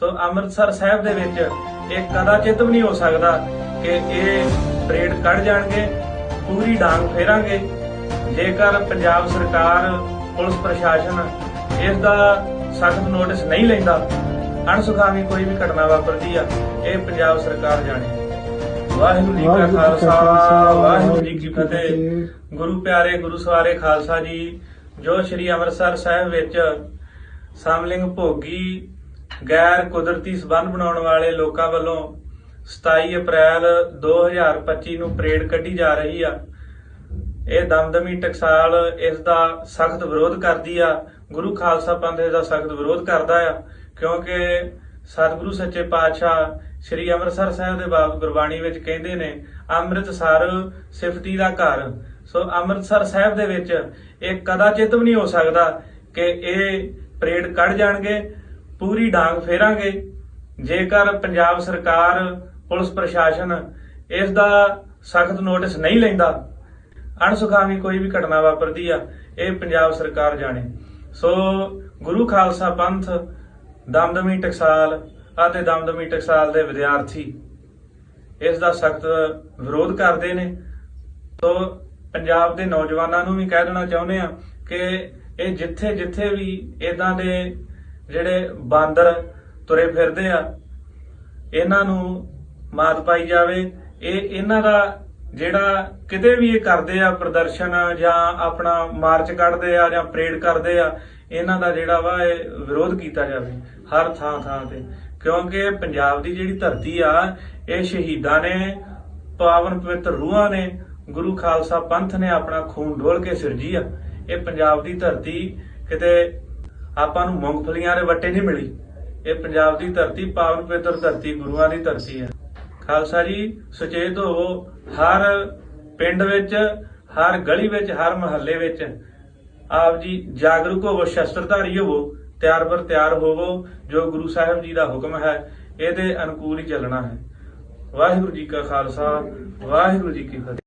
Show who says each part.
Speaker 1: ਸੋ ਅੰਮ੍ਰਿਤਸਰ ਸਾਹਿਬ ਦੇ ਵਿੱਚ ਇਹ ਕਦਾਚਿਤ ਵੀ ਨਹੀਂ ਹੋ ਸਕਦਾ ਕਿ ਇਹ ਪਰੇਡ ਕੱਢ ਜਾਣਗੇ ਪੂਰੀ ਡਾਂਗ ਫੇਰਾਂਗੇ। ਜੇਕਰ ਪੰਜਾਬ ਸਰਕਾਰ ਪੁਲਿਸ ਪ੍ਰਸ਼ਾਸਨ ਇਸ ਦਾ ਸਖਤ ਨੋਟਿਸ ਨਹੀਂ ਲੈਂਦਾ ਅਣਸੁਖਾਵੀ ਕੋਈ ਵੀ ਘਟਨਾ ਵਾਪਰਦੀ ਆ ਇਹ ਪੰਜਾਬ ਸਰਕਾਰ ਜਾਣੇ। ਵਾਹਿਗੁਰੂ ਜੀ ਕਾ ਖਾਲਸਾ ਵਾਹਿਗੁਰੂ ਜੀ ਕੀ ਫਤਿਹ। ਗੁਰੂ ਪਿਆਰੇ ਗੁਰੂ ਸਵਾਰੇ ਖਾਲਸਾ ਜੀ ਜੋ ਸ੍ਰੀ ਅੰਮ੍ਰਿਤਸਰ ਸਾਹਿਬ ਵਿੱਚ ਸਾਮਲਿੰਗ ਭੋਗੀ ਗੈਰ ਕੁਦਰਤੀ ਸਬੰਧ ਬਣਾਉਣ ਵਾਲੇ ਲੋਕਾਂ ਵੱਲੋਂ 27 ਅਪ੍ਰੈਲ 2025 ਨੂੰ ਪਰੇਡ ਕੱਢੀ ਜਾ ਰਹੀ ਆ। ਇਹ ਦਮਦਮੀ ਟਕਸਾਲ ਇਸ ਦਾ ਸਖਤ ਵਿਰੋਧ ਕਰਦੀ ਆ। ਗੁਰੂ ਖਾਲਸਾ ਪੰਥ ਇਸ ਦਾ ਸਖਤ ਵਿਰੋਧ ਕਰਦਾ ਆ, ਕਿਉਂਕਿ ਸਤਿਗੁਰੂ ਸੱਚੇ ਪਾਤਸ਼ਾਹ ਸ੍ਰੀ ਅੰਮ੍ਰਿਤਸਰ ਸਾਹਿਬ ਦੇ ਬਾਬ ਗੁਰਬਾਣੀ ਵਿੱਚ ਕਹਿੰਦੇ ਨੇ, ਅੰਮ੍ਰਿਤਸਰ ਸਿਫਤੀ ਦਾ ਘਰ। ਸੋ ਅੰਮ੍ਰਿਤਸਰ ਸਾਹਿਬ ਦੇ ਵਿੱਚ ਇਹ ਕਦਾਚਿਤ ਵੀ ਨਹੀਂ ਹੋ ਸਕਦਾ ਕਿ ਇਹ ਪਰੇਡ ਕੱਢ ਜਾਣਗੇ। ਪੂਰੀ ਡਾਂਗ ਫੇਰਾਂਗੇ। ਜੇਕਰ ਪੰਜਾਬ ਸਰਕਾਰ, ਪੁਲਿਸ ਪ੍ਰਸ਼ਾਸਨ ਇਸ ਦਾ ਸਖਤ ਨੋਟਿਸ ਨਹੀਂ ਲੈਂਦਾ, ਅਣਸੁਖਾਵੀ ਕੋਈ ਵੀ ਘਟਨਾ ਵਾਪਰਦੀ ਆ, ਇਹ ਪੰਜਾਬ ਸਰਕਾਰ ਜਾਣੇ। ਸੋ ਗੁਰੂ ਖਾਲਸਾ ਪੰਥ, ਦਮਦਮੀ ਟਕਸਾਲ ਅਤੇ ਦਮਦਮੀ ਟਕਸਾਲ ਦੇ ਵਿਦਿਆਰਥੀ ਇਸ ਦਾ ਸਖਤ ਵਿਰੋਧ ਕਰਦੇ ਨੇ। ਸੋ ਪੰਜਾਬ ਦੇ ਨੌਜਵਾਨਾਂ ਨੂੰ ਵੀ ਕਹਿ ਦੇਣਾ ਚਾਹੁੰਦੇ ਆ ਕਿ ਇਹ ਜਿੱਥੇ ਜਿੱਥੇ ਵੀ ਇਦਾਂ ਦੇ ਜਿਹੜੇ ਬਾਂਦਰ ਤੁਰੇ ਫਿਰਦੇ ਆ, ਇਹਨਾਂ ਨੂੰ ਮਾਤ ਪਾਈ ਜਾਵੇ। ਇਹ ਇਹਨਾਂ ਦਾ ਜਿਹੜਾ ਕਿਤੇ ਵੀ ਇਹ ਕਰਦੇ ਆ ਪ੍ਰਦਰਸ਼ਨ ਜਾਂ ਆਪਣਾ ਮਾਰਚ ਕੱਢਦੇ ਆ ਜਾਂ ਪਰੇਡ ਕਰਦੇ ਆ, ਇਹਨਾਂ ਦਾ ਜਿਹੜਾ ਵਾ ਇਹ ਵਿਰੋਧ ਕੀਤਾ ਜਾਵੇ ਹਰ ਥਾਂ ਥਾਂ ਤੇ। ਕਿਉਂਕਿ ਪੰਜਾਬ ਦੀ ਜਿਹੜੀ ਧਰਤੀ ਆ, ਇਹ ਸ਼ਹੀਦਾਂ ਨੇ, ਪਾਵਨ ਪਵਿੱਤਰ ਰੂਹਾਂ ਨੇ, ਗੁਰੂ ਖਾਲਸਾ ਪੰਥ ਨੇ ਆਪਣਾ ਖੂਨ ਡੋਲ ਕੇ ਸਿਰਜੀ ਆ। ਇਹ ਪੰਜਾਬ ਦੀ ਧਰਤੀ ਕਿਤੇ ਆਪਾਂ ਨੂੰ ਮੂੰਗਫਲੀਆਂ ਦੇ ਵੱਟੇ ਨਹੀਂ ਮਿਲੀ। ਇਹ ਪੰਜਾਬ ਦੀ ਧਰਤੀ, ਪਾਵਨ ਪਵਿੱਤਰ ਧਰਤੀ, ਗੁਰੂਆਂ ਦੀ ਧਰਤੀ ਹੈ। ਖਾਲਸਾ ਜੀ, ਸੁਚੇਤ ਹੋਵੋ, ਹਰ ਪਿੰਡ ਵਿੱਚ, ਹਰ ਗਲੀ ਵਿੱਚ, ਹਰ ਮਹੱਲੇ ਵਿੱਚ ਆਪ ਜੀ ਜਾਗਰੂਕ ਹੋਵੋ, ਸ਼ਸਤਰਧਾਰੀ ਹੋਵੋ, ਤਿਆਰ ਪਰ ਤਿਆਰ ਹੋਵੋ, ਜੋ ਗੁਰੂ ਸਾਹਿਬ ਜੀ ਦਾ ਹੁਕਮ ਹੈ, ਇਹਦੇ ਅਨੁਕੂਲ ਹੀ ਚੱਲਣਾ ਹੈ। ਵਾਹਿਗੁਰੂ ਜੀ ਕਾ ਖਾਲਸਾ, ਵਾਹਿਗੁਰੂ ਜੀ ਕੀ ਫਤਿਹ।